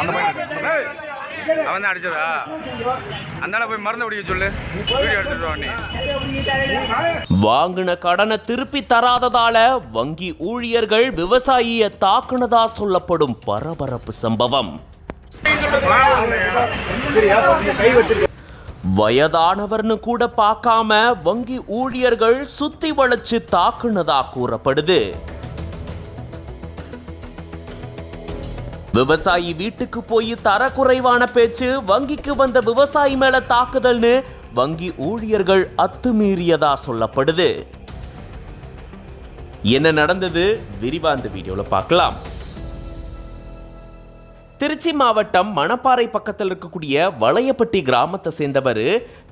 அந்த பையன் அவன் தான் அடிச்சதா? அந்தால போய் மருந்து குடிக்க சொல்லு. வீடியோ எடுத்துட்டு வாங்கின கடனை திருப்பி தராததால வங்கி ஊழியர்கள் விவசாயியை தாக்குனதா சொல்லப்படும் பரபரப்பு சம்பவம். வயதானவர்னு கூட பார்க்காம வங்கி ஊழியர்கள் சுத்தி வளைச்சு தாக்குனதா கூறப்படுது. விவசாயி வீட்டுக்கு போய் தரக்குறைவான பேச்சு வங்கிக்கு வந்த விவசாயி மேல தாக்குதல்னு வங்கி ஊழியர்கள் அத்துமீறியதா சொல்லப்படுது. என்ன நடந்தது? விரிவா இந்த வீடியோல பார்க்கலாம். திருச்சி மாவட்டம் மணப்பாறை பக்கத்தில் இருக்கக்கூடிய வளையப்பட்டி கிராமத்தை சேர்ந்தவர்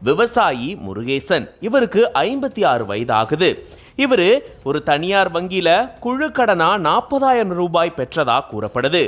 விவசாயி முருகேசன். இவருக்கு ஐம்பத்தி ஆறு வயது ஆகுது இவர் ஒரு தனியார் வங்கியில் குழு கடனா நாற்பதாயிரம் ரூபாய் பெற்றதாக கூறப்படுது.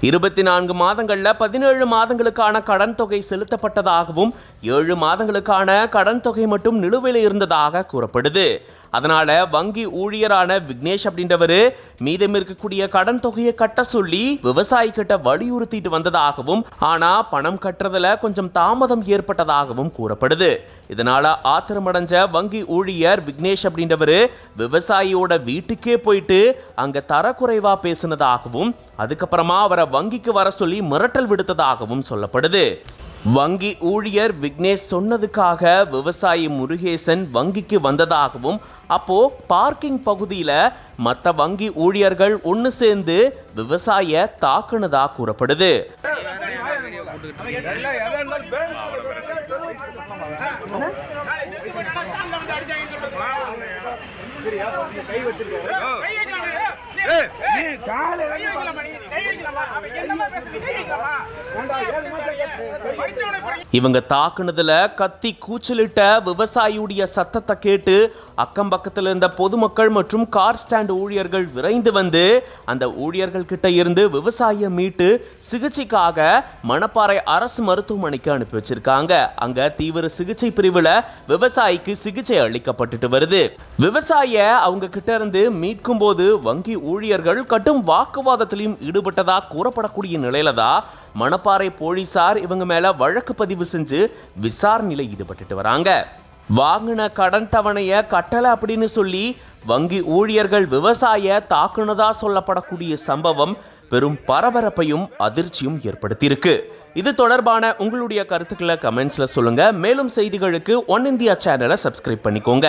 இருபத்தி நான்கு மாதங்கள்ல பதினேழு மாதங்களுக்கான கடன் தொகை செலுத்தப்பட்டதாகவும் ஏழு மாதங்களுக்கான கடன் தொகை மட்டும் நிலுவையில் இருந்ததாக கூறப்படுது. அதனால வங்கி ஊழியரான விக்னேஷ் அப்படின்றவர் மீதம் இருக்கக்கூடிய கடன் தொகையை கட்ட சொல்லி விவசாயி கிட்ட வலியுறுத்திட்டு வந்ததாகவும் ஆனா பணம் கட்டுறதுல கொஞ்சம் தாமதம் ஏற்பட்டதாகவும் கூறப்படுது. இதனால ஆத்திரமடைஞ்ச வங்கி ஊழியர் விக்னேஷ் அப்படின்றவர் விவசாயியோட வீட்டுக்கே போயிட்டு அங்க தரக்குறைவாக பேசினதாகவும் அதுக்கப்புறமா அவரை வங்கிக்கு வர சொல்லி மிரட்டல் விடுத்ததாகவும் சொல்லப்படுது. வங்கி ஊழியர் விக்னேஷ் சொன்னதுக்காக விவசாயி முருகேசன் வங்கிக்கு வந்ததாகவும் அப்போ பார்க்கிங் பகுதியில மற்ற வங்கி ஊழியர்கள் ஒன்று சேர்ந்து விவசாய தாக்குனதா கூறப்படுது. படித்தவனை இவங்க தாக்குனதுல கத்தி கூச்சலிட்ட விவசாயியுடைய சத்தத்தை கேட்டு அக்கம் பக்கத்துல இருந்த பொதுமக்கள் மற்றும் கார் ஸ்டாண்ட் ஊழியர்கள் விரைந்து வந்து அந்த ஊழியர்கள் கிட்ட இருந்து விவசாயியை மீட்டு சிகிச்சைக்காக மணப்பாறை அரசு மருத்துவமனைக்கு அனுப்பி வச்சிருக்காங்க. அங்க தீவிர சிகிச்சை பிரிவுல விவசாயிக்கு சிகிச்சை அளிக்கப்பட்டுட்டு வருது. விவசாயிய அவங்க கிட்ட இருந்து மீட்கும் போது வங்கி ஊழியர்கள் கட்டும் வாக்குவாதத்திலையும் ஈடுபட்டதா கூறப்படக்கூடிய நிலையில தான் மணப்பாறை போலீசார் இவங்க மேல வழக்கு பதிவு செஞ்சு விசாரணையில் ஈடுபட்டுட்டு வராங்க. வாங்கின கடன் தவணைய கட்டலை அப்படின்னு சொல்லி வங்கி ஊழியர்கள் விவசாய தாக்குனதா சொல்லப்படக்கூடிய சம்பவம் பெரும் பரபரப்பையும் அதிர்ச்சியும் ஏற்படுத்தியிருக்கு. இது தொடர்பான உங்களுடைய கருத்துக்களை கமெண்ட்ஸில் சொல்லுங்க. மேலும் செய்திகளுக்கு ஒன் இந்தியா சேனலை சப்ஸ்கிரைப் பண்ணிக்கோங்க.